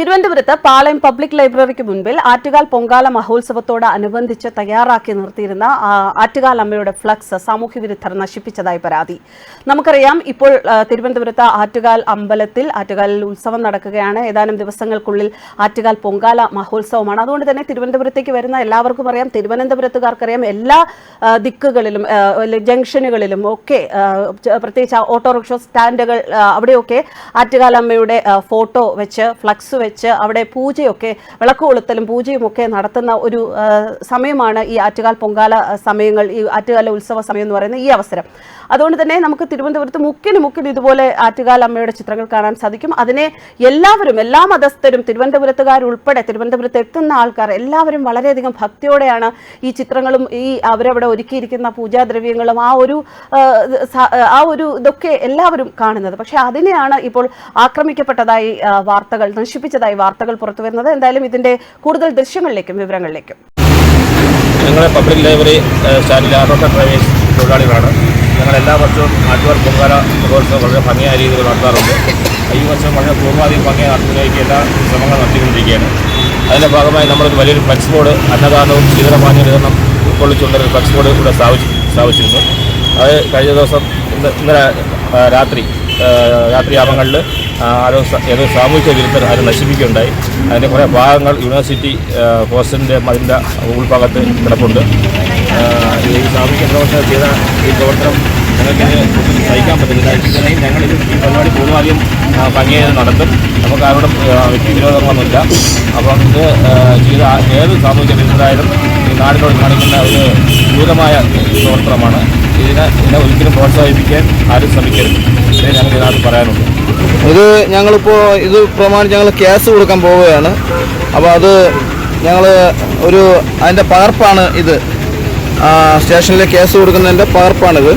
തിരുവനന്തപുരത്ത് പാളയം പബ്ലിക് ലൈബ്രറിക്ക് മുൻപിൽ ആറ്റുകാൽ പൊങ്കാല മഹോത്സവത്തോട് അനുബന്ധിച്ച് തയ്യാറാക്കി നിർത്തിയിരുന്ന ആറ്റുകാൽ അമ്മയുടെ ഫ്ലക്സ് സാമൂഹ്യ വിരുദ്ധർ നശിപ്പിച്ചതായി പരാതി. നമുക്കറിയാം ഇപ്പോൾ തിരുവനന്തപുരത്ത് ആറ്റുകാൽ അമ്പലത്തിൽ ആറ്റുകാലിൽ ഉത്സവം നടക്കുകയാണ്. ഏതാനും ദിവസങ്ങൾക്കുള്ളിൽ ആറ്റുകാൽ പൊങ്കാല മഹോത്സവമാണ്. അതുകൊണ്ട് തന്നെ തിരുവനന്തപുരത്തേക്ക് വരുന്ന എല്ലാവർക്കും അറിയാം തിരുവനന്തപുരത്തുകാർക്കറിയാം എല്ലാ ദിക്കുകളിലും ജംഗ്ഷനുകളിലും ഒക്കെ പ്രത്യേകിച്ച് ഓട്ടോറിക്ഷോ സ്റ്റാൻഡുകൾ അവിടെയൊക്കെ ആറ്റുകാൽ അമ്മയുടെ ഫോട്ടോ വെച്ച് ഫ്ലക്സ് വെച്ച് അവിടെ പൂജയൊക്കെ വിളക്ക് കൊളുത്തലും പൂജയും ഒക്കെ നടത്തുന്ന ഒരു സമയമാണ് ഈ ആറ്റുകാൽ പൊങ്കാല സമയങ്ങൾ ഈ ആറ്റുകാല ഉത്സവ സമയം എന്ന് പറയുന്ന ഈ അവസരം. അതുകൊണ്ട് തന്നെ നമുക്ക് തിരുവനന്തപുരത്ത് മുക്കിന് മുക്കിന് ഇതുപോലെ ആറ്റുകാൽ അമ്മയുടെ ചിത്രങ്ങൾ കാണാൻ സാധിക്കും. അതിനെ എല്ലാവരും എല്ലാ മതസ്ഥരും തിരുവനന്തപുരത്തുകാരുൾപ്പെടെ തിരുവനന്തപുരത്ത് എത്തുന്ന ആൾക്കാർ എല്ലാവരും വളരെയധികം ഭക്തിയോടെയാണ് ഈ ചിത്രങ്ങളും ഈ അവരവിടെ ഒരുക്കിയിരിക്കുന്ന പൂജാദ്രവ്യങ്ങളും ആ ഒരു ആ, ഒരു ഇതൊക്കെ എല്ലാവരും കാണുന്നത്. പക്ഷെ അതിനെയാണ് ഇപ്പോൾ ആക്രമിക്കപ്പെട്ടതായി വാർത്തകൾ വാർത്തകൾ നശിപ്പിച്ചതായി വാർത്തകൾ പുറത്തു വരുന്നത് എന്തായാലും ഇതിന്റെ കൂടുതൽ ദൃശ്യങ്ങളിലേക്കും വിവരങ്ങളിലേക്കും. ഞങ്ങളെ പബ്ലിക് ലൈബ്രറി സ്റ്റാൻഡിലെ ആട്ടോട്ട ഡ്രൈവേഴ്സ് തൊഴിലാളികളാണ്. ഞങ്ങൾ എല്ലാ വർഷവും ആറ്റുകാൽ പൊങ്കാല മഹോത്സവം വളരെ ഭംഗിയായ രീതിയിൽ നടത്താറുണ്ട്. ഈ വർഷം വളരെ പൂർവാധികം ഭംഗിയായി നടത്തുന്നതിലേക്ക് എല്ലാ ശ്രമങ്ങളും നടത്തിക്കൊണ്ടിരിക്കുകയാണ്. അതിന്റെ ഭാഗമായി നമ്മളൊരു വലിയൊരു ഫ്ലക്സ് ബോർഡ് അന്നദാനവും ശീതളപാനീയ വിതരണം ഉൾക്കൊള്ളിച്ചുകൊണ്ടൊരു ഫ്ലക്സ് ബോർഡ് ഇവിടെ സ്ഥാപിച്ചു സ്ഥാപിച്ചിരുന്നു. അത് കഴിഞ്ഞ ദിവസം ഇന്ന് ഇന്നലെ രാത്രി രാത്രി ആ, രാത്രിയാമങ്ങളിൽ ആരോ ഏതോ സാമൂഹിക വിരുദ്ധർ അത് നശിപ്പിക്കുകയുണ്ടായി. അതിന്റെ കുറേ ഭാഗങ്ങൾ യൂണിവേഴ്സിറ്റി ഹോസ്റ്റലിന്റെ മതിന്റെ ഉൾഭാഗത്ത് കിടപ്പുണ്ട്. ഈ സാമൂഹിക പ്രവർത്തനം ചെയ്ത ഈ പ്രവർത്തനം ഞങ്ങൾക്ക് സഹിക്കാൻ പറ്റുന്നില്ല ഞങ്ങൾ ഈ പരിപാടി പൂർണമായും ഭംഗിയായി നടത്തും. നമുക്ക് ആരോടും വ്യക്തി വിരോധമൊന്നുമില്ല അപ്പം ഇത് ചെയ്ത ഏത് സാമൂഹിക വിരുദ്ധരായാലും ഈ നാടിനോട് കാണിക്കുന്ന ഒരു ക്രൂരമായ പ്രവർത്തനമാണ്. ഇതിനെ ഇതിനെ ഒരിക്കലും പ്രോത്സാഹിപ്പിക്കാൻ ആരും ശ്രമിക്കരുത്. ഇതേ ഞങ്ങൾക്ക് ഇതിനകത്ത് പറയാനുള്ളൂ. ഇത് ഞങ്ങളിപ്പോൾ ഇത് പ്രമാണിച്ച് ഞങ്ങൾ കേസ് കൊടുക്കാൻ പോവുകയാണ്. അപ്പോൾ അത് ഞങ്ങൾ ഒരു അതിന്റെ പകർപ്പാണ് ഇത്. സ്റ്റേഷനിലെ കേസ് കൊടുക്കുന്നതിന്റെ പകർപ്പാണിത്.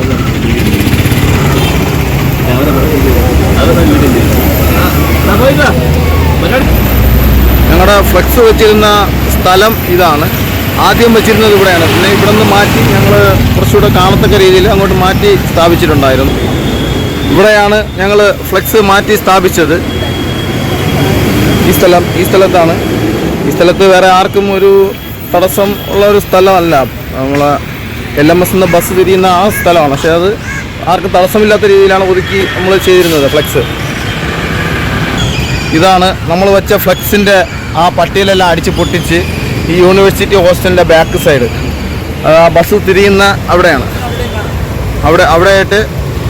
ഞങ്ങളുടെ ഫ്ലെക്സ് വെച്ചിരുന്ന സ്ഥലം ഇതാണ്. ആദ്യം വെച്ചിരുന്നത് ഇവിടെയാണ്. പിന്നെ ഇവിടെ നിന്ന് മാറ്റി ഞങ്ങൾ കുറച്ചുകൂടെ കാണത്തക്ക രീതിയിൽ അങ്ങോട്ട് മാറ്റി സ്ഥാപിച്ചിട്ടുണ്ടായിരുന്നു. ഇവിടെയാണ് ഞങ്ങൾ ഫ്ലെക്സ് മാറ്റി സ്ഥാപിച്ചത്. ഈ സ്ഥലം ഈ സ്ഥലത്താണ്. ഈ സ്ഥലത്ത് വേറെ ആർക്കും ഒരു തടസ്സം ഉള്ള ഒരു സ്ഥലമല്ല. നമ്മളെ എൽ എം എസ് എന്ന ബസ് തിരിയുന്ന ആ സ്ഥലമാണ്. പക്ഷേ അത് ആർക്കും തടസ്സമില്ലാത്ത രീതിയിലാണ് ഒതുക്കി നമ്മൾ ചെയ്തിരുന്നത് ഫ്ലെക്സ്. ഇതാണ് നമ്മൾ വെച്ച ഫ്ലെക്സിന്റെ ആ പട്ടിയിലെല്ലാം അടിച്ച് പൊട്ടിച്ച് ഈ യൂണിവേഴ്സിറ്റി ഹോസ്റ്റലിന്റെ ബാക്ക് സൈഡ്. ബസ് തിരിയുന്ന അവിടെയാണ്. അവിടെ അവിടെയായിട്ട്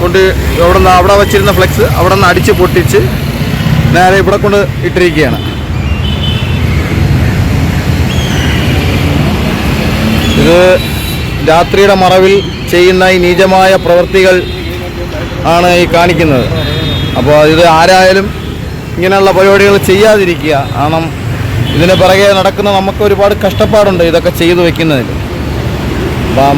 കൊണ്ട് അവിടെ നിന്ന് അവിടെ വച്ചിരുന്ന ഫ്ലെക്സ് അവിടെ നിന്ന് അടിച്ച് പൊട്ടിച്ച് നേരെ ഇവിടെ കൊണ്ട് ഇട്ടിരിക്കുകയാണ്. ഇത് രാത്രിയുടെ മറവിൽ ചെയ്യുന്ന ഈ നീചമായ പ്രവൃത്തികൾ ആണ് ഈ കാണിക്കുന്നത്. അപ്പോൾ ഇത് ആരായാലും ഇങ്ങനെയുള്ള പരിപാടികൾ ചെയ്യാതിരിക്കുക. കാരണം ഇതിന് പിറകെ നടക്കുന്ന നമുക്ക് ഒരുപാട് കഷ്ടപ്പാടുണ്ട് ഇതൊക്കെ ചെയ്തു വെക്കുന്നതിൽ. അപ്പം